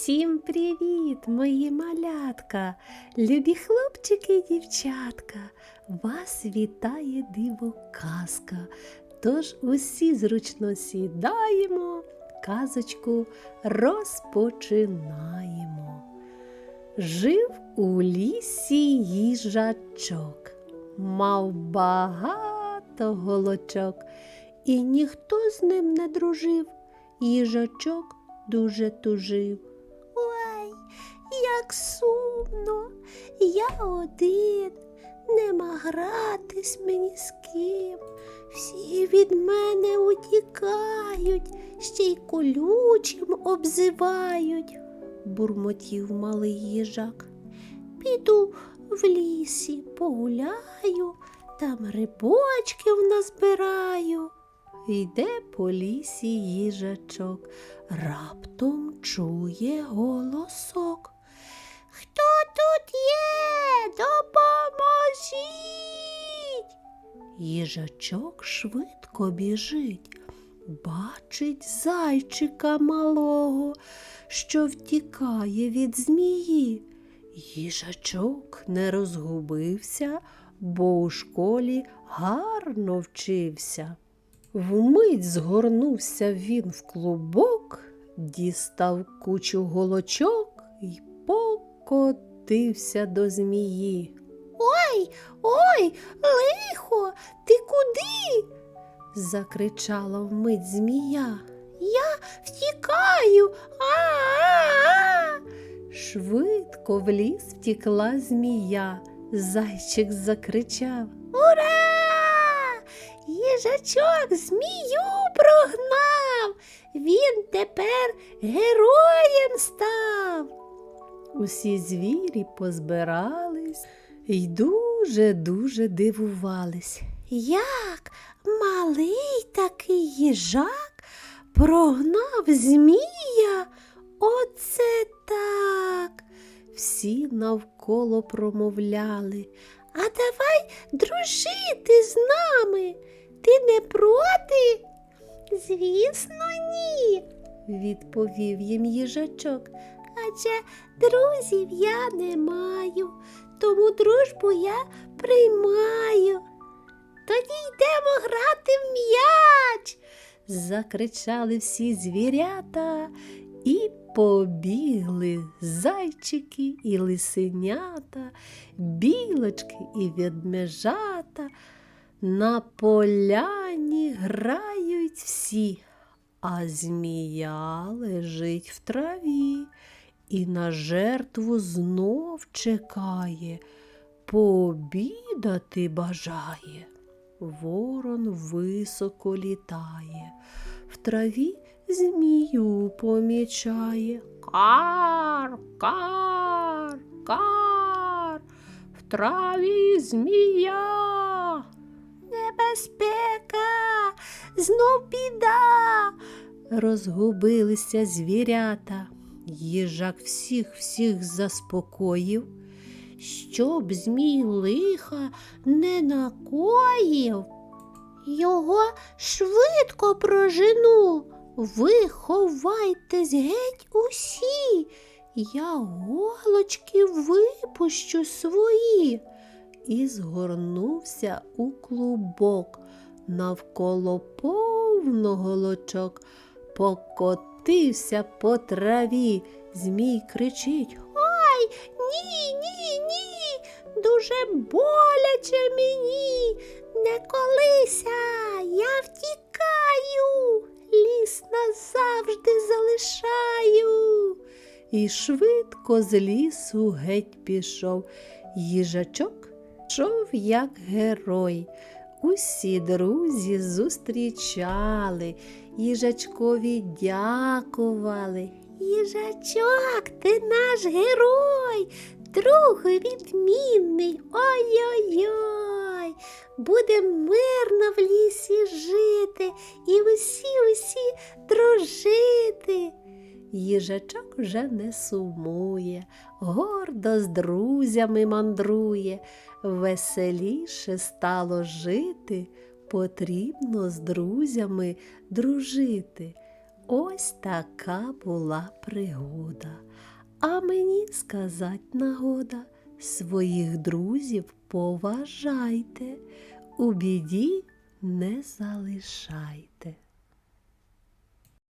Всім привіт, мої малятка, любі хлопчики і дівчатка. Вас вітає диво казка. Тож усі зручно сідаємо, казочку розпочинаємо. Жив у лісі їжачок, мав багато голочок, і ніхто з ним не дружив. Їжачок дуже тужив. Як сумно, я один, нема гратись мені з ким. Всі від мене утікають, ще й колючим обзивають, бурмотів малий їжак. Піду в лісі погуляю, там рибочків назбираю. Йде по лісі їжачок, раптом чує голосок. Хто тут є? Допоможіть. Їжачок швидко біжить, бачить зайчика малого, що втікає від змії. Їжачок не розгубився, бо у школі гарно вчився. Вмить згорнувся він в клубок, дістав кучу голочок і покотився до змії. Ой, ой, лихо, ти куди? закричала вмить змія. Я втікаю. А-а-а. Швидко в ліс втікла змія. Зайчик закричав. Ура! Їжачок змію прогнав, він тепер героєм став. Усі звірі позбирались й дуже-дуже дивувались. Як малий такий їжак прогнав змія? Оце так. Всі навколо промовляли. А давай дружити з нами. Ти не проти? Звісно, ні, відповів їм їжачок. Адже друзів я не маю, тому дружбу я приймаю. Тоді йдемо грати в м'яч. закричали всі звірята і побігли зайчики і лисенята, білочки і ведмежата. На поляні грають всі, а змія лежить в траві і на жертву знов чекає, пообідати бажає. Ворон високо літає, в траві змію помічає. Кар, кар, кар, в траві змія. Небезпека, знов біда. Розгубилися звірята. Їжак всіх всіх заспокоїв, щоб змій лиха не накоїв. Його швидко прожену. Ви ховайтесь геть усі. Я голочки випущу свої. І згорнувся у клубок, навколо повно голочок, покотився по траві. Змій кричить Ой, ні, ні, ні, дуже боляче мені. Не колися, я втікаю, ліс назавжди залишаю. І швидко з лісу геть пішов. Їжачок йшов як герой. Усі друзі зустрічали, їжачкові дякували. Їжачок, ти наш герой, друг відмінний. Ой-ой-ой. Будем мирно в лісі жити і усі усі дружити. Їжачок вже не сумує, гордо з друзями мандрує, веселіше стало жити, потрібно з друзями дружити. Ось така була пригода. А мені сказать нагода, своїх друзів поважайте, у біді не залишайте.